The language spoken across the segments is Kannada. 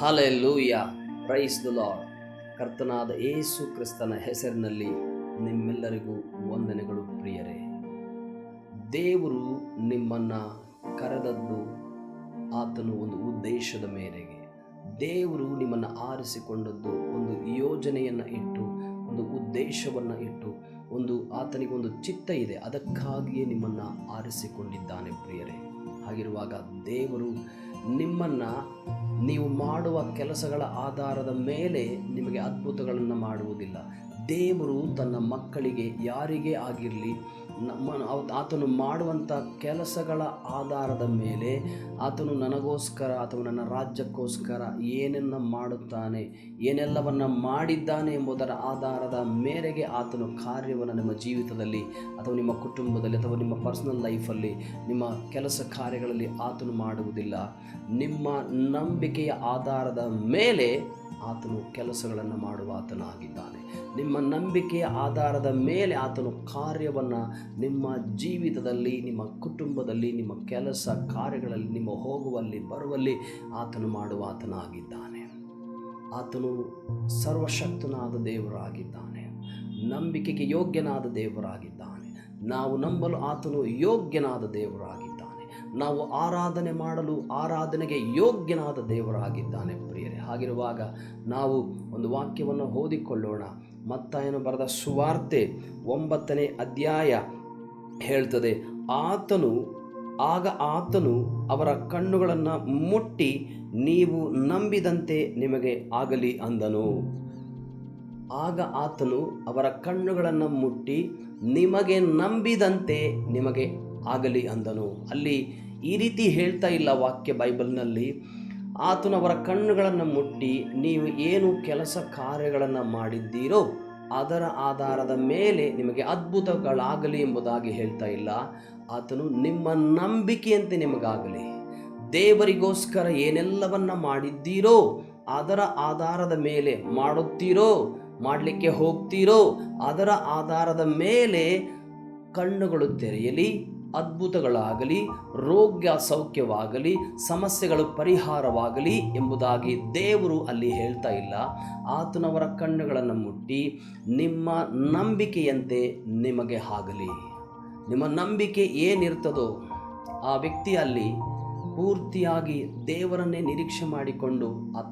ಹಾಲೆಲ್ಲೂಯ ಪ್ರೈಸ್ ದ ಲಾರ್ಡ್ ಕರ್ತನಾದ ಏಸು ಕ್ರಿಸ್ತನ ಹೆಸರಿನಲ್ಲಿ ನಿಮ್ಮೆಲ್ಲರಿಗೂ ವಂದನೆಗಳು ಪ್ರಿಯರೇ. ದೇವರು ನಿಮ್ಮನ್ನು ಕರೆದದ್ದು ಆತನು ಒಂದು ಉದ್ದೇಶದ ಮೇರೆಗೆ. ದೇವರು ನಿಮ್ಮನ್ನು ಆರಿಸಿಕೊಂಡದ್ದು ಒಂದು ಯೋಜನೆಯನ್ನು ಇಟ್ಟು, ಒಂದು ಉದ್ದೇಶವನ್ನು ಇಟ್ಟು, ಒಂದು ಆತನಿಗೊಂದು ಚಿತ್ತ ಇದೆ. ಅದಕ್ಕಾಗಿಯೇ ನಿಮ್ಮನ್ನು ಆರಿಸಿಕೊಂಡಿದ್ದಾನೆ ಪ್ರಿಯರೇ. ಹಾಗಿರುವಾಗ ದೇವರು ನಿಮ್ಮನ್ನು ನೀವು ಮಾಡುವ ಕೆಲಸಗಳ ಆಧಾರದ ಮೇಲೆ ನಿಮಗೆ ಅದ್ಭುತಗಳನ್ನು ಮಾಡುವುದಿಲ್ಲ. ದೇವರು ತನ್ನ ಮಕ್ಕಳಿಗೆ ಯಾರಿಗೇ ಆಗಿರಲಿ ನಮ್ಮ ಆತನು ಮಾಡುವಂಥ ಕೆಲಸಗಳ ಆಧಾರದ ಮೇಲೆ ಆತನು ನನಗೋಸ್ಕರ ಅಥವಾ ನನ್ನ ರಾಜ್ಯಕ್ಕೋಸ್ಕರ ಏನನ್ನ ಮಾಡುತ್ತಾನೆ, ಏನೆಲ್ಲವನ್ನು ಮಾಡಿದ್ದಾನೆ ಎಂಬುದರ ಆಧಾರದ ಮೇರೆಗೆ ಆತನು ಕಾರ್ಯವನ್ನು ನಿಮ್ಮ ಜೀವಿತದಲ್ಲಿ ಅಥವಾ ನಿಮ್ಮ ಕುಟುಂಬದಲ್ಲಿ ಅಥವಾ ನಿಮ್ಮ ಪರ್ಸನಲ್ ಲೈಫಲ್ಲಿ ನಿಮ್ಮ ಕೆಲಸ ಕಾರ್ಯಗಳಲ್ಲಿ ಆತನು ಮಾಡುವುದಿಲ್ಲ. ನಿಮ್ಮ ನಂಬಿಕೆಯ ಆಧಾರದ ಮೇಲೆ ಆತನು ಕೆಲಸಗಳನ್ನು ಮಾಡುವ ಆತನಾಗಿದ್ದಾನೆ. ನಿಮ್ಮ ನಂಬಿಕೆಯ ಆಧಾರದ ಮೇಲೆ ಆತನು ಕಾರ್ಯವನ್ನು ನಿಮ್ಮ ಜೀವಿತದಲ್ಲಿ, ನಿಮ್ಮ ಕುಟುಂಬದಲ್ಲಿ, ನಿಮ್ಮ ಕೆಲಸ ಕಾರ್ಯಗಳಲ್ಲಿ, ನಿಮ್ಮ ಹೋಗುವಲ್ಲಿ, ಬರುವಲ್ಲಿ ಆತನು ಮಾಡುವ ಆತನಾಗಿದ್ದಾನೆ ಆತನು ಸರ್ವಶಕ್ತನಾದ ದೇವರಾಗಿದ್ದಾನೆ. ನಂಬಿಕೆಗೆ ಯೋಗ್ಯನಾದ ದೇವರಾಗಿದ್ದಾನೆ. ನಾವು ನಂಬಲು ಆತನು ಯೋಗ್ಯನಾದ ದೇವರಾಗಿದ್ದಾನೆ. ನಾವು ಆರಾಧನೆ ಮಾಡಲು ಆರಾಧನೆಗೆ ಯೋಗ್ಯನಾದ ದೇವರಾಗಿದ್ದಾನೆ ಪ್ರಿಯರೇ. ಹಾಗಿರುವಾಗ ನಾವು ಒಂದು ವಾಕ್ಯವನ್ನು ಓದಿಕೊಳ್ಳೋಣ. ಮತ್ತಾಯನು ಬರೆದ ಸುವಾರ್ತೆ ಒಂಬತ್ತನೇ ಅಧ್ಯಾಯ ಹೇಳ್ತದೆ. ಆತನು, ಆಗ ಆತನು ಅವರ ಕಣ್ಣುಗಳನ್ನು ಮುಟ್ಟಿ, ನೀವು ನಂಬಿದಂತೆ ನಿಮಗೆ ಆಗಲಿ ಅಂದನು. ಆಗ ಆತನು ಅವರ ಕಣ್ಣುಗಳನ್ನು ಮುಟ್ಟಿ, ನಿಮಗೆ ನಂಬಿದಂತೆ ನಿಮಗೆ ಆಗಲಿ ಅಂದನು. ಅಲ್ಲಿ ಈ ರೀತಿ ಹೇಳ್ತಾ ಇಲ್ಲ ವಾಕ್ಯ ಬೈಬಲ್ನಲ್ಲಿ. ಆತನು ಅವರ ಕಣ್ಣುಗಳನ್ನು ಮುಟ್ಟಿ, ನೀವು ಏನು ಕೆಲಸ ಕಾರ್ಯಗಳನ್ನು ಮಾಡಿದ್ದೀರೋ ಅದರ ಆಧಾರದ ಮೇಲೆ ನಿಮಗೆ ಅದ್ಭುತಗಳಾಗಲಿ ಎಂಬುದಾಗಿ ಹೇಳ್ತಾ ಇಲ್ಲ. ಆತನು ನಿಮ್ಮ ನಂಬಿಕೆಯಂತೆ ನಿಮಗಾಗಲಿ. ದೇವರಿಗೋಸ್ಕರ ಏನೆಲ್ಲವನ್ನ ಮಾಡಿದ್ದೀರೋ, ಅದರ ಆಧಾರದ ಮೇಲೆ ಮಾಡುತ್ತೀರೋ, ಮಾಡಲಿಕ್ಕೆ ಹೋಗ್ತೀರೋ, ಅದರ ಆಧಾರದ ಮೇಲೆ ಕಣ್ಣುಗಳು ತೆರೆಯಲಿ. ಅದ್ಭುತಗಳಾಗಲಿ, ರೋಗ್ಯ ಸೌಖ್ಯವಾಗಲಿ, ಸಮಸ್ಯೆಗಳು ಪರಿಹಾರವಾಗಲಿ ಎಂಬುದಾಗಿ ದೇವರು ಅಲ್ಲಿ ಹೇಳ್ತಾ ಇಲ್ಲ. ಆತನವರ ಕಣ್ಣುಗಳನ್ನು ಮುಟ್ಟಿ, ನಿಮ್ಮ ನಂಬಿಕೆಯಂತೆ ನಿಮಗೆ ಆಗಲಿ. ನಿಮ್ಮ ನಂಬಿಕೆ ಏನಿರ್ತದೋ ಆ ವ್ಯಕ್ತಿ ಅಲ್ಲಿ ಪೂರ್ತಿಯಾಗಿ ದೇವರನ್ನೇ ನಿರೀಕ್ಷೆ ಮಾಡಿಕೊಂಡು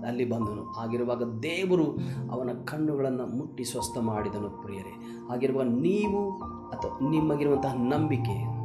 ಅಲ್ಲಿ ಬಂದನು. ಆಗಿರುವಾಗ ದೇವರು ಅವನ ಕಣ್ಣುಗಳನ್ನು ಮುಟ್ಟಿ ಸ್ವಸ್ಥ ಮಾಡಿದನು ಪ್ರಿಯರೇ. ಆಗಿರುವ ನೀವು ಅಥವಾ ನಿಮಗಿರುವಂತಹ ನಂಬಿಕೆ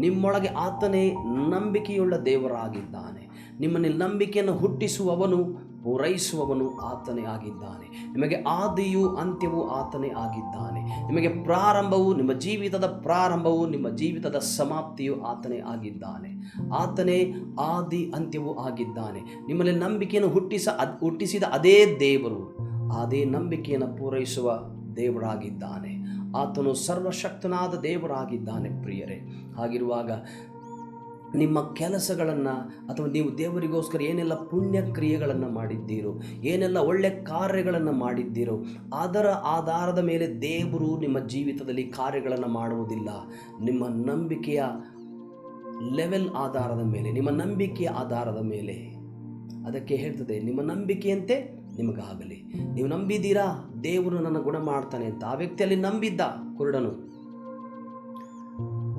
ನಿಮ್ಮೊಳಗೆ ಆತನೇ ನಂಬಿಕೆಯುಳ್ಳ ದೇವರಾಗಿದ್ದಾನೆ. ನಿಮ್ಮಲ್ಲಿ ನಂಬಿಕೆಯನ್ನು ಹುಟ್ಟಿಸುವವನು, ಪೂರೈಸುವವನು ಆತನೇ ಆಗಿದ್ದಾನೆ. ನಿಮಗೆ ಆದಿಯು ಅಂತ್ಯವೂ ಆತನೇ ಆಗಿದ್ದಾನೆ. ನಿಮಗೆ ಪ್ರಾರಂಭವು, ನಿಮ್ಮ ಜೀವಿತದ ಪ್ರಾರಂಭವು, ನಿಮ್ಮ ಜೀವಿತದ ಸಮಾಪ್ತಿಯು ಆತನೇ ಆಗಿದ್ದಾನೆ. ಆತನೇ ಆದಿ ಅಂತ್ಯವೂ ಆಗಿದ್ದಾನೆ. ನಿಮ್ಮಲ್ಲಿ ನಂಬಿಕೆಯನ್ನು ಹುಟ್ಟಿಸ, ಹುಟ್ಟಿಸಿದ ಅದೇ ದೇವರು, ಅದೇ ನಂಬಿಕೆಯನ್ನು ಪೂರೈಸುವ ದೇವರಾಗಿದ್ದಾನೆ. ಆತನು ಸರ್ವಶಕ್ತನಾದ ದೇವರಾಗಿದ್ದಾನೆ ಪ್ರಿಯರೇ. ಹಾಗಿರುವಾಗ ನಿಮ್ಮ ಕೆಲಸಗಳನ್ನು ಅಥವಾ ನೀವು ದೇವರಿಗೋಸ್ಕರ ಏನೆಲ್ಲ ಪುಣ್ಯ ಕ್ರಿಯೆಗಳನ್ನು ಮಾಡಿದ್ದೀರೋ, ಏನೆಲ್ಲ ಒಳ್ಳೆ ಕಾರ್ಯಗಳನ್ನು ಮಾಡಿದ್ದೀರೋ, ಅದರ ಆಧಾರದ ಮೇಲೆ ದೇವರು ನಿಮ್ಮ ಜೀವಿತದಲ್ಲಿ ಕಾರ್ಯಗಳನ್ನು ಮಾಡುವುದಿಲ್ಲ. ನಿಮ್ಮ ನಂಬಿಕೆಯ ಲೆವೆಲ್ ಆಧಾರದ ಮೇಲೆ, ನಿಮ್ಮ ನಂಬಿಕೆಯ ಆಧಾರದ ಮೇಲೆ. ಅದಕ್ಕೆ ಹೇಳ್ತದೆ, ನಿಮ್ಮ ನಂಬಿಕೆಯಂತೆ ನಿಮಗಾಗಲಿ. ನೀವು ನಂಬಿದ್ದೀರಾ? ದೇವರು ನನ್ನ ಗುಣ ಮಾಡ್ತಾನೆ ಅಂತ. ಆ ವ್ಯಕ್ತಿಯಲ್ಲಿ ನಂಬಿದ್ದ ಕುರುಡನು.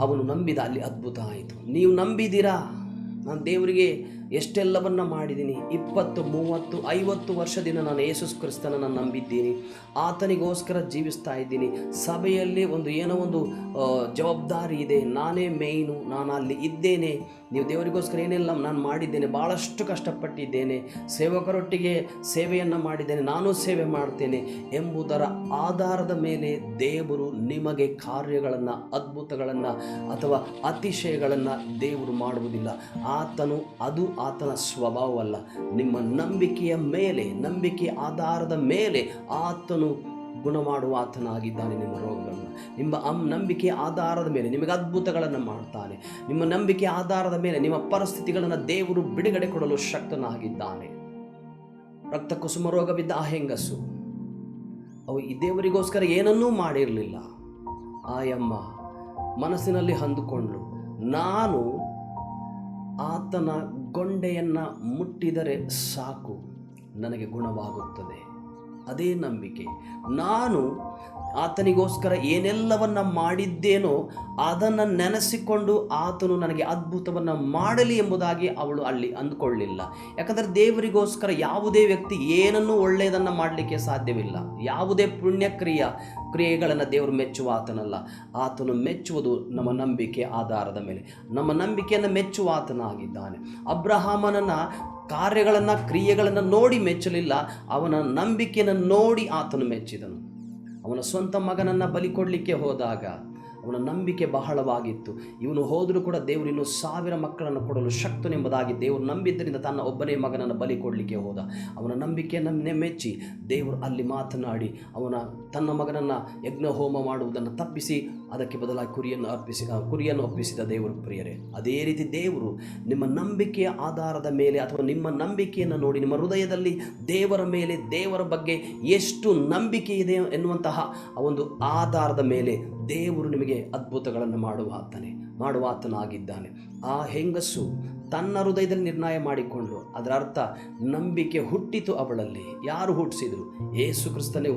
ಅವನು ನಂಬಿದ ಅಲ್ಲಿ ಅದ್ಭುತ ಆಯಿತು. ನೀವು ನಂಬಿದ್ದೀರಾ? ನಾನು ದೇವರಿಗೆ ಎಷ್ಟೆಲ್ಲವನ್ನ ಮಾಡಿದ್ದೀನಿ? ಇಪ್ಪತ್ತು, ಮೂವತ್ತು, ಐವತ್ತು ವರ್ಷದಿಂದ ನಾನು ಯೇಸುಸ್ ಕ್ರಿಸ್ತನನ್ನು ನಂಬಿದ್ದೀನಿ. ಆತನಿಗೋಸ್ಕರ ಜೀವಿಸ್ತಾ ಇದ್ದೀನಿ. ಸಭೆಯಲ್ಲಿ ಒಂದು ಏನೋ ಒಂದು ಜವಾಬ್ದಾರಿ ಇದೆ. ನಾನೇ ಮೇಯ್ನು, ನಾನು ಅಲ್ಲಿ ಇದ್ದೇನೆ. ನೀವು ದೇವರಿಗೋಸ್ಕರ ಏನೆಲ್ಲ ನಾನು ಮಾಡಿದ್ದೇನೆ ಭಾಳಷ್ಟು ಕಷ್ಟಪಟ್ಟಿದ್ದೇನೆ. ಸೇವಕರೊಟ್ಟಿಗೆ ಸೇವೆಯನ್ನು ಮಾಡಿದ್ದೇನೆ, ನಾನು ಸೇವೆ ಮಾಡ್ತೇನೆ ಎಂಬುದರ ಆಧಾರದ ಮೇಲೆ ದೇವರು ನಿಮಗೆ ಕಾರ್ಯಗಳನ್ನು, ಅದ್ಭುತಗಳನ್ನು ಅಥವಾ ಅತಿಶಯಗಳನ್ನು ದೇವರು ಮಾಡುವುದಿಲ್ಲ. ಆತನು ಅದು ಆತನ ಸ್ವಭಾವವಲ್ಲ. ನಿಮ್ಮ ನಂಬಿಕೆಯ ಮೇಲೆ, ನಂಬಿಕೆ ಆಧಾರದ ಮೇಲೆ ಆತನು ಗುಣ ಮಾಡುವ ಆತನಾಗಿದ್ದಾನೆ ನಿಮ್ಮ ರೋಗಗಳನ್ನು. ನಿಮ್ಮ ಅಂ, ನಂಬಿಕೆ ಆಧಾರದ ಮೇಲೆ ನಿಮಗೆ ಅದ್ಭುತಗಳನ್ನು ಮಾಡ್ತಾನೆ. ನಿಮ್ಮ ನಂಬಿಕೆ ಆಧಾರದ ಮೇಲೆ ನಿಮ್ಮ ಪರಿಸ್ಥಿತಿಗಳನ್ನು ದೇವರು ಬಿಡುಗಡೆ ಕೊಡಲು ಶಕ್ತನಾಗಿದ್ದಾನೆ. ರಕ್ತ ಕುಸುಮ ರೋಗ ಬಿದ್ದ ಆ ಹೆಂಗಸು, ಅವು ಈ ದೇವರಿಗೋಸ್ಕರ ಏನನ್ನೂ ಮಾಡಿರಲಿಲ್ಲ. ಆಯಮ್ಮ ಯಮ್ಮ ಮನಸ್ಸಿನಲ್ಲಿ ಅಂದುಕೊಂಡ್ಳು ನಾನು ಆತನ ಗೊಂಡೆಯನ್ನು ಮುಟ್ಟಿದರೆ ಸಾಕು ನನಗೆ ಗುಣವಾಗುತ್ತದೆ. ಅದೇ ನಂಬಿಕೆ. ನಾನು ಆತನಿಗೋಸ್ಕರ ಏನೆಲ್ಲವನ್ನ ಮಾಡಿದ್ದೇನೋ ಅದನ್ನು ನೆನೆಸಿಕೊಂಡು ಆತನು ನನಗೆ ಅದ್ಭುತವನ್ನು ಮಾಡಲಿ ಎಂಬುದಾಗಿ ಅವಳು ಅಲ್ಲಿ ಅಂದುಕೊಳ್ಳಿಲ್ಲ. ಯಾಕಂದರೆ ದೇವರಿಗೋಸ್ಕರ ಯಾವುದೇ ವ್ಯಕ್ತಿ ಏನನ್ನೂ ಒಳ್ಳೆಯದನ್ನು ಮಾಡಲಿಕ್ಕೆ ಸಾಧ್ಯವಿಲ್ಲ. ಯಾವುದೇ ಪುಣ್ಯಕ್ರಿಯ, ಕ್ರಿಯೆಗಳನ್ನು ದೇವರು ಮೆಚ್ಚುವ ಆತನಲ್ಲ. ಆತನು ಮೆಚ್ಚುವುದು ನಮ್ಮ ನಂಬಿಕೆ ಆಧಾರದ ಮೇಲೆ. ನಮ್ಮ ನಂಬಿಕೆಯನ್ನು ಮೆಚ್ಚುವ ಆತನಾಗಿದ್ದಾನೆ. ಅಬ್ರಹಾಮನನ್ನು ಕಾರ್ಯಗಳನ್ನು, ಕ್ರಿಯೆಗಳನ್ನು ನೋಡಿ ಮೆಚ್ಚಲಿಲ್ಲ. ಅವನ ನಂಬಿಕೆಯನ್ನು ನೋಡಿ ಆತನು ಮೆಚ್ಚಿದನು. ಅವನ ಸ್ವಂತ ಮಗನನ್ನು ಬಲಿ ಕೊಡಲಿಕ್ಕೆ ಹೋದಾಗ ಅವನ ನಂಬಿಕೆ ಬಹಳವಾಗಿತ್ತು. ಇವನು ಹೋದರೂ ಕೂಡ ದೇವರು ಇನ್ನೂ ಸಾವಿರ ಮಕ್ಕಳನ್ನು ಕೊಡಲು ಶಕ್ತನೆಂಬುದಾಗಿ ದೇವರು ನಂಬಿದ್ದರಿಂದ ತನ್ನ ಒಬ್ಬನೇ ಮಗನನ್ನು ಬಲಿ ಕೊಡಲಿಕ್ಕೆ ಹೋದ. ಅವನ ನಂಬಿಕೆಯನ್ನು ಮೆಚ್ಚಿ ದೇವರು ಅಲ್ಲಿ ಮಾತನಾಡಿ ಅವನ ತನ್ನ ಮಗನನ್ನು ಯಜ್ಞ ಹೋಮ ಮಾಡುವುದನ್ನು ತಪ್ಪಿಸಿ ಅದಕ್ಕೆ ಬದಲಾಗಿ ಕುರಿಯನ್ನು ಅರ್ಪಿಸಿ ಆ, ಕುರಿಯನ್ನು ಒಪ್ಪಿಸಿದ ದೇವರು ಪ್ರಿಯರೇ ಅದೇ ರೀತಿ ದೇವರು ನಿಮ್ಮ ನಂಬಿಕೆಯ ಆಧಾರದ ಮೇಲೆ ಅಥವಾ ನಿಮ್ಮ ನಂಬಿಕೆಯನ್ನು ನೋಡಿ ನಿಮ್ಮ ಹೃದಯದಲ್ಲಿ ದೇವರ ಮೇಲೆ ದೇವರ ಬಗ್ಗೆ ಎಷ್ಟು ನಂಬಿಕೆ ಇದೆ ಎನ್ನುವಂತಹ ಆ ಒಂದು ಆಧಾರದ ಮೇಲೆ ದೇವರು ನಿಮಗೆ ಅದ್ಭುತಗಳನ್ನು ಮಾಡುವ ಆತನೇ ಮಾಡುವ ಆತನಾಗಿದ್ದಾನೆ. ಆ ಹೆಂಗಸು ತನ್ನ ಹೃದಯದಲ್ಲಿ ನಿರ್ಣಯ ಮಾಡಿಕೊಂಡು, ಅದರ ಅರ್ಥ ನಂಬಿಕೆ ಹುಟ್ಟಿತು ಅವಳಲ್ಲಿ. ಯಾರು ಹುಟ್ಟಿಸಿದರು? ಏಸು ಕ್ರಿಸ್ತನೇ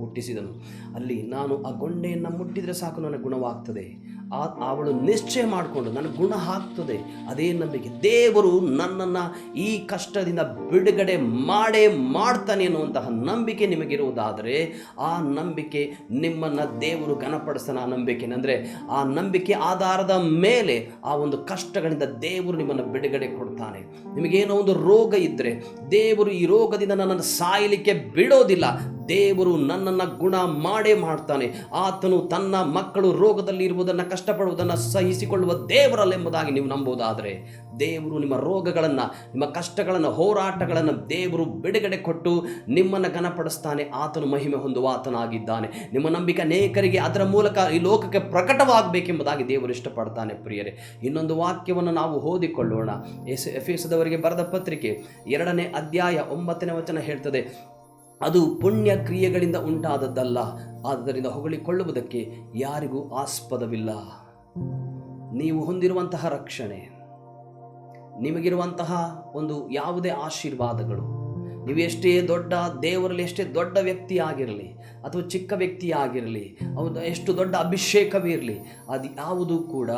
ಹುಟ್ಟಿಸಿದನು. ಅಲ್ಲಿ ನಾನು ಆ ಗೊಂಡೆಯನ್ನು ಮುಟ್ಟಿದರೆ ಸಾಕು, ನನಗೆ ಗುಣವಾಗ್ತದೆ. ಅವಳು ನಿಶ್ಚಯ ಮಾಡಿಕೊಂಡು ನನಗೆ ಗುಣ ಹಾಕ್ತದೆ. ಅದೇ ನಂಬಿಕೆ. ದೇವರು ನನ್ನನ್ನು ಈ ಕಷ್ಟದಿಂದ ಬಿಡುಗಡೆ ಮಾಡೇ ಮಾಡ್ತಾನೆ ಅನ್ನುವಂತಹ ನಂಬಿಕೆ ನಿಮಗಿರುವುದಾದರೆ, ಆ ನಂಬಿಕೆ ನಿಮ್ಮನ್ನು ದೇವರು ಘನಪಡಿಸ್ತಾನೆ ಆ ನಂಬಿಕೆ. ಅಂದರೆ ಆ ನಂಬಿಕೆ ಆಧಾರದ ಮೇಲೆ ಆ ಒಂದು ಕಷ್ಟಗಳಿಂದ ದೇವರು ನಿಮ್ಮನ್ನು ಬಿಡುಗಡೆ ಕೊಡ್ತಾನೆ. ನಿಮಗೇನೋ ಒಂದು ರೋಗ ಇದ್ದರೆ ದೇವರು ಈ ರೋಗದಿಂದ ನನ್ನನ್ನು ಸಾಯಲಿಕ್ಕೆ ಬಿಡೋದಿಲ್ಲ. ದೇವರು ನನ್ನನ್ನು ಗುಣ ಮಾಡೇ ಮಾಡ್ತಾನೆ. ಆತನು ತನ್ನ ಮಕ್ಕಳು ರೋಗದಲ್ಲಿ ಇರುವುದನ್ನು ಕಷ್ಟಪಡುವುದನ್ನು ಸಹಿಸಿಕೊಳ್ಳುವ ದೇವರಲ್ಲೆಂಬುದಾಗಿ ನೀವು ನಂಬುವುದಾದರೆ ದೇವರು ನಿಮ್ಮ ರೋಗಗಳನ್ನು, ನಿಮ್ಮ ಕಷ್ಟಗಳನ್ನು, ಹೋರಾಟಗಳನ್ನು ದೇವರು ಬಿಡುಗಡೆ ಕೊಟ್ಟು ನಿಮ್ಮನ್ನು ಘನಪಡಿಸ್ತಾನೆ. ಆತನು ಮಹಿಮೆ ಹೊಂದುವ ಆತನಾಗಿದ್ದಾನೆ. ನಿಮ್ಮ ನಂಬಿಕೆ ಅನೇಕರಿಗೆ ಅದರ ಮೂಲಕ ಈ ಲೋಕಕ್ಕೆ ಪ್ರಕಟವಾಗಬೇಕೆಂಬುದಾಗಿ ದೇವರು ಇಷ್ಟಪಡ್ತಾನೆ ಪ್ರಿಯರೇ. ಇನ್ನೊಂದು ವಾಕ್ಯವನ್ನು ನಾವು ಓದಿಕೊಳ್ಳೋಣ. ಎಸ್ ಎಫ್ ಎಫೆಸದವರಿಗೆ ಬರೆದ ಪತ್ರಿಕೆ ಎರಡನೇ ಅಧ್ಯಾಯ ಒಂಬತ್ತನೇ ವಚನ ಹೇಳ್ತದೆ ಅದು ಪುಣ್ಯ ಕ್ರಿಯೆಗಳಿಂದ ಉಂಟಾದದ್ದಲ್ಲ. ಆದ್ದರಿಂದ ಹೊಗಳಿಕೊಳ್ಳುವುದಕ್ಕೆ ಯಾರಿಗೂ ಆಸ್ಪದವಿಲ್ಲ. ನೀವು ಹೊಂದಿರುವಂತಹ ರಕ್ಷಣೆ, ನಿಮಗಿರುವಂತಹ ಒಂದು ಯಾವುದೇ ಆಶೀರ್ವಾದಗಳು, ನೀವು ಎಷ್ಟೇ ದೊಡ್ಡ ದೇವರಲ್ಲಿ, ಎಷ್ಟೇ ದೊಡ್ಡ ವ್ಯಕ್ತಿ ಆಗಿರಲಿ ಅಥವಾ ಚಿಕ್ಕ ವ್ಯಕ್ತಿ ಆಗಿರಲಿ ಹೌದು ಎಷ್ಟು ದೊಡ್ಡ ಅಭಿಷೇಕವಿರಲಿ, ಅದು ಯಾವುದೂ ಕೂಡ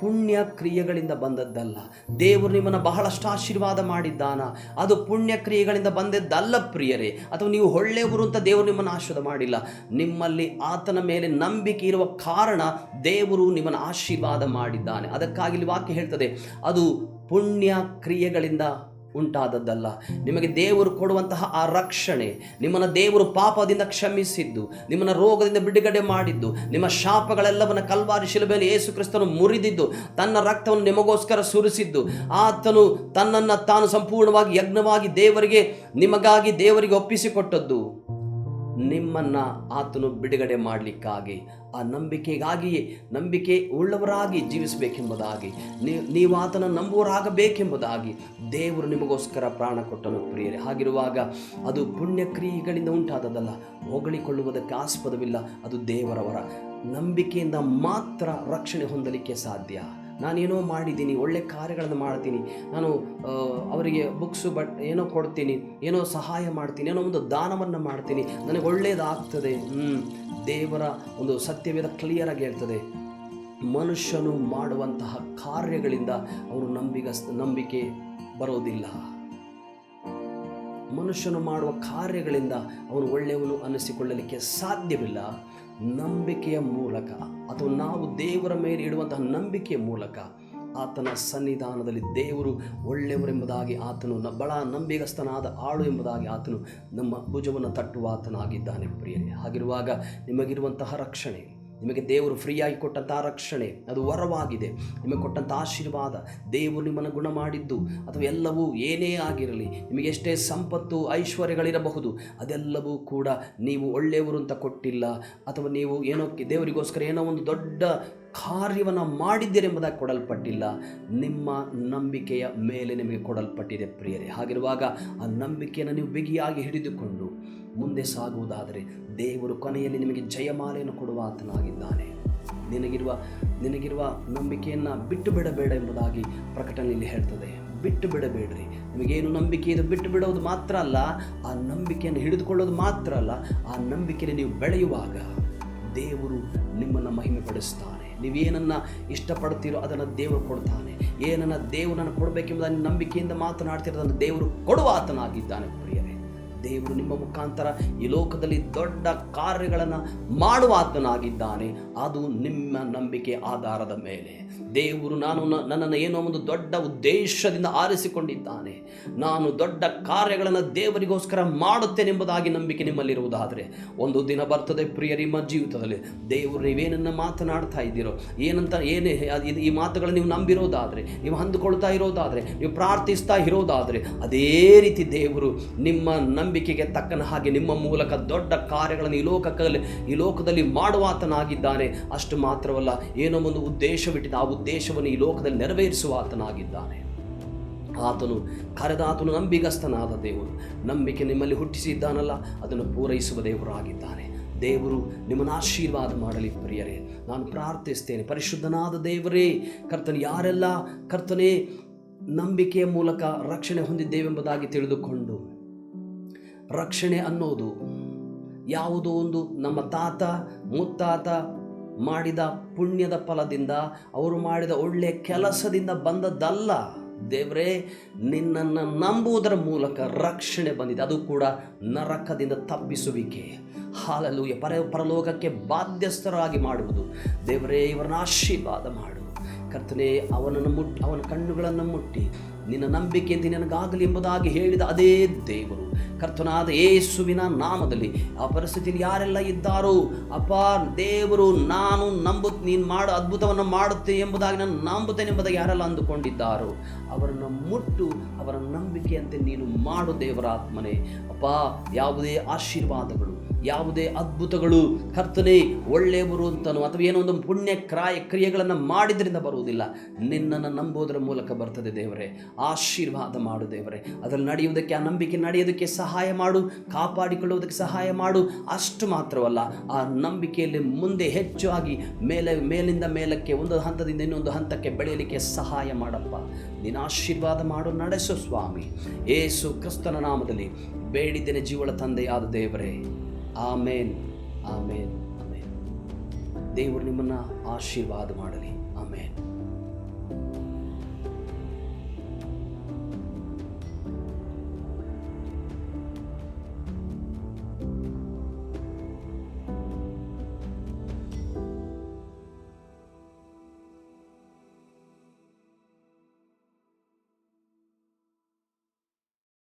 ಪುಣ್ಯ ಕ್ರಿಯೆಗಳಿಂದ ಬಂದದ್ದಲ್ಲ. ದೇವರು ನಿಮ್ಮನ್ನು ಬಹಳಷ್ಟು ಆಶೀರ್ವಾದ ಮಾಡಿದ್ದಾನ. ಅದು ಪುಣ್ಯ ಕ್ರಿಯೆಗಳಿಂದ ಬಂದದ್ದಲ್ಲ ಪ್ರಿಯರೇ. ಅಥವಾ ನೀವು ಒಳ್ಳೆಯವರು ಅಂತ ದೇವರು ನಿಮ್ಮನ್ನು ಆಶೀರ್ವಾದ ಮಾಡಿಲ್ಲ. ನಿಮ್ಮಲ್ಲಿ ಆತನ ಮೇಲೆ ನಂಬಿಕೆ ಇರುವ ಕಾರಣ ದೇವರು ನಿಮ್ಮನ್ನು ಆಶೀರ್ವಾದ ಮಾಡಿದ್ದಾನೆ. ಅದಕ್ಕಾಗಿ ಇಲ್ಲಿ ವಾಕ್ಯ ಹೇಳ್ತದೆ, ಅದು ಪುಣ್ಯ ಕ್ರಿಯೆಗಳಿಂದ ಉಂಟಾದದ್ದಲ್ಲ. ನಿಮಗೆ ದೇವರು ಕೊಡುವಂತಹ ಆ ರಕ್ಷಣೆ, ನಿಮ್ಮನ್ನು ದೇವರು ಪಾಪದಿಂದ ಕ್ಷಮಿಸಿದ್ದು, ನಿಮ್ಮನ್ನು ರೋಗದಿಂದ ಬಿಡುಗಡೆ ಮಾಡಿದ್ದು, ನಿಮ್ಮ ಶಾಪಗಳೆಲ್ಲವನ್ನು ಕಲ್ವಾರಿ ಶಿಲುಬೆಯಲ್ಲಿ ಯೇಸು ಕ್ರಿಸ್ತನು ಮುರಿದಿದ್ದು, ತನ್ನ ರಕ್ತವನ್ನು ನಿಮಗೋಸ್ಕರ ಸುರಿಸಿದ್ದು, ಆತನು ತನ್ನನ್ನು ತಾನು ಸಂಪೂರ್ಣವಾಗಿ ಯಜ್ಞವಾಗಿ ದೇವರಿಗೆ, ನಿಮಗಾಗಿ ದೇವರಿಗೆ ಒಪ್ಪಿಸಿಕೊಟ್ಟದ್ದು. ನಿಮ್ಮನ್ನು ಆತನು ಬಿಡುಗಡೆ ಮಾಡಲಿಕ್ಕಾಗಿ, ಆ ನಂಬಿಕೆಗಾಗಿಯೇ, ನಂಬಿಕೆ ಉಳ್ಳವರಾಗಿ ಜೀವಿಸಬೇಕೆಂಬುದಾಗಿ ನೀವು ಆತನ ನಂಬುವರಾಗಬೇಕೆಂಬುದಾಗಿ ದೇವರು ನಿಮಗೋಸ್ಕರ ಪ್ರಾಣ ಕೊಟ್ಟನು ಪ್ರಿಯರೇ. ಹಾಗಿರುವಾಗ ಅದು ಪುಣ್ಯಕ್ರಿಯೆಗಳಿಂದ ಉಂಟಾದದಲ್ಲ ಹೊಗಳಿಕೊಳ್ಳುವುದಕ್ಕೆ ಆಸ್ಪದವಿಲ್ಲ, ಅದು ದೇವರವರ ನಂಬಿಕೆಯಿಂದ ಮಾತ್ರ ರಕ್ಷಣೆ ಹೊಂದಲಿಕ್ಕೆ ಸಾಧ್ಯ. ನಾನೇನೋ ಮಾಡಿದ್ದೀನಿ, ಒಳ್ಳೆ ಕಾರ್ಯಗಳನ್ನು ಮಾಡ್ತೀನಿ, ನಾನು ಅವರಿಗೆ ಬುಕ್ಸು ಬಟ್ ಏನೋ ಕೊಡ್ತೀನಿ, ಏನೋ ಸಹಾಯ ಮಾಡ್ತೀನಿ, ಏನೋ ಒಂದು ದಾನವನ್ನು ಮಾಡ್ತೀನಿ, ನನಗೆ ಒಳ್ಳೆಯದಾಗ್ತದೆ ಹ್ಞೂ ದೇವರ ಒಂದು ಸತ್ಯವೇದ ಕ್ಲಿಯರಾಗಿ ಹೇಳ್ತದೆ. ಮನುಷ್ಯನು ಮಾಡುವಂತಹ ಕಾರ್ಯಗಳಿಂದ ಅವನು ನಂಬಿಗಸ್ ನಂಬಿಕೆ ಬರೋದಿಲ್ಲ. ಮನುಷ್ಯನು ಮಾಡುವ ಕಾರ್ಯಗಳಿಂದ ಅವನು ಒಳ್ಳೆಯವನು ಅನ್ನಿಸಿಕೊಳ್ಳಲಿಕ್ಕೆ ಸಾಧ್ಯವಿಲ್ಲ. ನಂಬಿಕೆಯ ಮೂಲಕ ಅಥವಾ ನಾವು ದೇವರ ಮೇಲೆ ಇಡುವಂತಹ ನಂಬಿಕೆಯ ಮೂಲಕ ಆತನ ಸನ್ನಿಧಾನದಲ್ಲಿ ದೇವರು ಒಳ್ಳೆಯವರೆಂಬುದಾಗಿ ಆತನು ಬಳ ನಂಬಿಗಸ್ತನಾದ ಆಳು ಎಂಬುದಾಗಿ ಆತನು ನಮ್ಮ ಭುಜವನ್ನು ತಟ್ಟುವ ಆತನಾಗಿದ್ದಾನೆ ಪ್ರಿಯರೇ. ಹಾಗಿರುವಾಗ ನಿಮಗಿರುವಂತಹ ರಕ್ಷಣೆ ನಿಮಗೆ ದೇವರು ಫ್ರೀಯಾಗಿ ಕೊಟ್ಟಂಥ ರಕ್ಷಣೆ, ಅದು ವರವಾಗಿದೆ. ನಿಮಗೆ ಕೊಟ್ಟಂಥ ಆಶೀರ್ವಾದ. ದೇವರು ನಿಮ್ಮನ್ನು ಗುಣ ಮಾಡಿದ್ದು ಅಥವಾ ಎಲ್ಲವೂ ಏನೇ ಆಗಿರಲಿ, ನಿಮಗೆ ಎಷ್ಟೇ ಸಂಪತ್ತು, ಐಶ್ವರ್ಯಗಳಿರಬಹುದು, ಅದೆಲ್ಲವೂ ಕೂಡ ನೀವು ಒಳ್ಳೆಯವರು ಅಂತ ಕೊಟ್ಟಿಲ್ಲ. ಅಥವಾ ನೀವು ಏನೋ ದೇವರಿಗೋಸ್ಕರ ಏನೋ ಒಂದು ದೊಡ್ಡ ಕಾರ್ಯವನ್ನು ಮಾಡಿದ್ದೀರೆಂಬುದಾಗಿ ಕೊಡಲ್ಪಟ್ಟಿಲ್ಲ. ನಿಮ್ಮ ನಂಬಿಕೆಯ ಮೇಲೆ ನಿಮಗೆ ಕೊಡಲ್ಪಟ್ಟಿದೆ ಪ್ರಿಯರೇ. ಹಾಗಿರುವಾಗ ಆ ನಂಬಿಕೆಯನ್ನು ನೀವು ಬಿಗಿಯಾಗಿ ಹಿಡಿದುಕೊಂಡು ಮುಂದೆ ಸಾಗುವುದಾದರೆ ದೇವರು ಕೊನೆಯಲ್ಲಿ ನಿಮಗೆ ಜಯಮಾಲೆಯನ್ನು ಕೊಡುವ ಆತನಾಗಿದ್ದಾನೆ. ನಿನಗಿರುವ ನಿನಗಿರುವ ನಂಬಿಕೆಯನ್ನು ಬಿಟ್ಟು ಬಿಡಬೇಡ ಎಂಬುದಾಗಿ ಪ್ರಕಟಣೆಯಲ್ಲಿ ಹೇಳ್ತದೆ. ಬಿಟ್ಟು ಬಿಡಬೇಡ್ರಿ. ನಿಮಗೇನು ನಂಬಿಕೆ ಇದು ಬಿಟ್ಟು ಬಿಡೋದು ಮಾತ್ರ ಅಲ್ಲ, ಆ ನಂಬಿಕೆಯನ್ನು ಹಿಡಿದುಕೊಳ್ಳೋದು ಮಾತ್ರ ಅಲ್ಲ, ಆ ನಂಬಿಕೆಯಲ್ಲಿ ನೀವು ಬೆಳೆಯುವಾಗ ದೇವರು ನಿಮ್ಮನ್ನು ಮಹಿಮೆ ಪಡಿಸ್ತಾನೆ ನೀವೇನನ್ನು ಇಷ್ಟಪಡ್ತೀರೋ ಅದನ್ನು ದೇವರು ಕೊಡ್ತಾನೆ. ಏನನ್ನು ದೇವರನ್ನು ಕೊಡಬೇಕೆಂಬುದನ್ನು ನಂಬಿಕೆಯಿಂದ ಮಾತನಾಡ್ತಿರೋದನ್ನು ದೇವರು ಕೊಡುವ ಆತನಾಗಿದ್ದಾನೆ ಪ್ರಿಯರೇ. ದೇವರು ನಿಮ್ಮ ಮುಖಾಂತರ ಈ ಲೋಕದಲ್ಲಿ ದೊಡ್ಡ ಕಾರ್ಯಗಳನ್ನು ಮಾಡುವ ಆತನಾಗಿದ್ದಾನೆ ಅದು ನಿಮ್ಮ ನಂಬಿಕೆ ಆಧಾರದ ಮೇಲೆ. ದೇವರು ನಾನು ನನ್ನನ್ನು ಏನೋ ಒಂದು ದೊಡ್ಡ ಉದ್ದೇಶದಿಂದ ಆರಿಸಿಕೊಂಡಿದ್ದಾನೆ. ನಾನು ದೊಡ್ಡ ಕಾರ್ಯಗಳನ್ನು ದೇವರಿಗೋಸ್ಕರ ಮಾಡುತ್ತೇನೆಂಬುದಾಗಿ ನಂಬಿಕೆ ನಿಮ್ಮಲ್ಲಿರುವುದಾದರೆ, ಒಂದು ದಿನ ಬರ್ತದೆ ಪ್ರಿಯ ನಿಮ್ಮ ಜೀವಿತದಲ್ಲಿ. ದೇವರು ನೀವೇನನ್ನು ಮಾತನಾಡ್ತಾ ಇದ್ದೀರೋ, ಏನಂತ, ಏನೇ ಈ ಮಾತುಗಳನ್ನು ನೀವು ನಂಬಿರೋದಾದರೆ, ನೀವು ಅಂದುಕೊಳ್ತಾ ಇರೋದಾದರೆ, ನೀವು ಪ್ರಾರ್ಥಿಸ್ತಾ ಇರೋದಾದರೆ, ಅದೇ ರೀತಿ ದೇವರು ನಿಮ್ಮ ನಂಬಿಕೆಗೆ ತಕ್ಕನ ಹಾಗೆ ನಿಮ್ಮ ಮೂಲಕ ದೊಡ್ಡ ಕಾರ್ಯಗಳನ್ನು ಈ ಲೋಕದಲ್ಲಿ ಈ ಲೋಕದಲ್ಲಿ ಮಾಡುವಾತನಾಗಿದ್ದಾನೆ. ಅಷ್ಟು ಮಾತ್ರವಲ್ಲ, ಏನೋ ಒಂದು ಉದ್ದೇಶವಿಟ್ಟಿದ್ದ ಆ ಉದ್ದೇಶವನ್ನು ಈ ಲೋಕದಲ್ಲಿ ನೆರವೇರಿಸುವ ಆತನಾಗಿದ್ದಾನೆ ಆತನು ಕರೆದಾತನು ನಂಬಿಗಸ್ತನಾದ ದೇವರು. ನಂಬಿಕೆ ನಿಮ್ಮಲ್ಲಿ ಹುಟ್ಟಿಸಿದ್ದಾನಲ್ಲ, ಅದನ್ನು ಪೂರೈಸುವ ದೇವರಾಗಿದ್ದಾನೆ. ದೇವರು ನಿಮ್ಮನ್ನು ಆಶೀರ್ವಾದ ಮಾಡಲಿ ಪ್ರಿಯರೇ. ನಾನು ಪ್ರಾರ್ಥಿಸ್ತೇನೆ, ಪರಿಶುದ್ಧನಾದ ದೇವರೇ, ಕರ್ತನ ಯಾರೆಲ್ಲ, ಕರ್ತನೇ, ನಂಬಿಕೆಯ ಮೂಲಕ ರಕ್ಷಣೆ ಹೊಂದಿದ್ದೇವೆಂಬುದಾಗಿ ತಿಳಿದುಕೊಂಡು ರಕ್ಷಣೆ ಅನ್ನೋದು ಯಾವುದೋ ಒಂದು ನಮ್ಮ ತಾತ, ಮುತ್ತಾತ ಮಾಡಿದ ಪುಣ್ಯದ ಫಲದಿಂದ, ಅವರು ಮಾಡಿದ ಒಳ್ಳೆಯ ಕೆಲಸದಿಂದ ಬಂದದ್ದಲ್ಲ. ದೇವರೇ, ನಿನ್ನನ್ನು ನಂಬುವುದರ ಮೂಲಕ ರಕ್ಷಣೆ ಬಂದಿದೆ. ಅದು ಕೂಡ ನರಕದಿಂದ ತಪ್ಪಿಸುವಿಕೆ. ಹಾಲಲು ಪರ, ಪರಲೋಕಕ್ಕೆ ಬಾಧ್ಯಸ್ಥರಾಗಿ ಮಾಡುವುದು. ದೇವರೇ, ಇವರನ್ನ ಆಶೀರ್ವಾದ ಮಾಡು. ಕರ್ತನೆ, ಅವನನ್ನು ಮುಟ್ಟಿ ಅವನ ಕಣ್ಣುಗಳನ್ನು ಮುಟ್ಟಿ. ನಿನ್ನ ನಂಬಿಕೆ ನಿನಗಾಗಲಿ ಎಂಬುದಾಗಿ ಹೇಳಿದ ಅದೇ ದೇವರು. ಕರ್ತನಾದ ಯೇಸುವಿನ ನಾಮದಲ್ಲಿ ಆ ಪರಿಸ್ಥಿತಿಯಲ್ಲಿ ಯಾರೆಲ್ಲ ಇದ್ದಾರೋ, ಅಪ್ಪ, ದೇವರು, ನಾನು ನಂಬು, ನೀನು ಮಾಡು, ಅದ್ಭುತವನ್ನು ಮಾಡುತ್ತೆ ಎಂಬುದಾಗಿ ನಾನು ನಂಬುತ್ತೇನೆ ಎಂಬುದಾಗಿ ಯಾರೆಲ್ಲ ಅಂದುಕೊಂಡಿದ್ದಾರೋ, ಅವರನ್ನು ಮುಟ್ಟು, ಅವರ ನಂಬಿಕೆಯಂತೆ ನೀನು ಮಾಡು ದೇವರ ಆತ್ಮನೇ ಅಪ್ಪ, ಯಾವುದೇ ಆಶೀರ್ವಾದಗಳು ಯಾವುದೇ ಅದ್ಭುತಗಳು ಕರ್ತನೆ ಒಳ್ಳೆಯವರು ಅಂತನೋ ಅಥವಾ ಏನೋ ಒಂದು ಪುಣ್ಯ ಕ್ರಾಯ ಕ್ರಿಯೆಗಳನ್ನು ಮಾಡಿದ್ರಿಂದ ಬರುವುದಿಲ್ಲ, ನಿನ್ನನ್ನು ನಂಬೋದರ ಮೂಲಕ ಬರ್ತದೆ ದೇವರೇ. ಆಶೀರ್ವಾದ ಮಾಡು ದೇವರೇ. ಅದರಲ್ಲಿ ನಡೆಯುವುದಕ್ಕೆ, ಆ ನಂಬಿಕೆ ನಡೆಯೋದಕ್ಕೆ ಸಹಾಯ ಮಾಡು, ಕಾಪಾಡಿಕೊಳ್ಳುವುದಕ್ಕೆ ಸಹಾಯ ಮಾಡು. ಅಷ್ಟು ಮಾತ್ರವಲ್ಲ, ಆ ನಂಬಿಕೆಯಲ್ಲಿ ಮುಂದೆ ಹೆಚ್ಚು ಆಗಿ ಮೇಲೆ, ಮೇಲಿಂದ ಮೇಲಕ್ಕೆ ಒಂದು ಹಂತದಿಂದ ಇನ್ನೊಂದು ಹಂತಕ್ಕೆ ಬೆಳೆಯಲಿಕ್ಕೆ ಸಹಾಯ ಮಾಡಪ್ಪ. ನಿನ್ನ ಆಶೀರ್ವಾದ ಮಾಡು, ನಡೆಸು ಸ್ವಾಮಿ. ಏಸು ಕ್ರಿಸ್ತನ ನಾಮದಲ್ಲಿ ಬೇಡಿದ್ದೇನೆ, ಜೀವಳ ತಂದೆಯಾದ ದೇವರೇ. ಆಮೇನ್ ಆಮೇನ್ ಆಮೇನ್. ದೇವರು ನಿಮ್ಮನ್ನು ಆಶೀರ್ವಾದ ಮಾಡಲಿ. ಆಮೇನ್.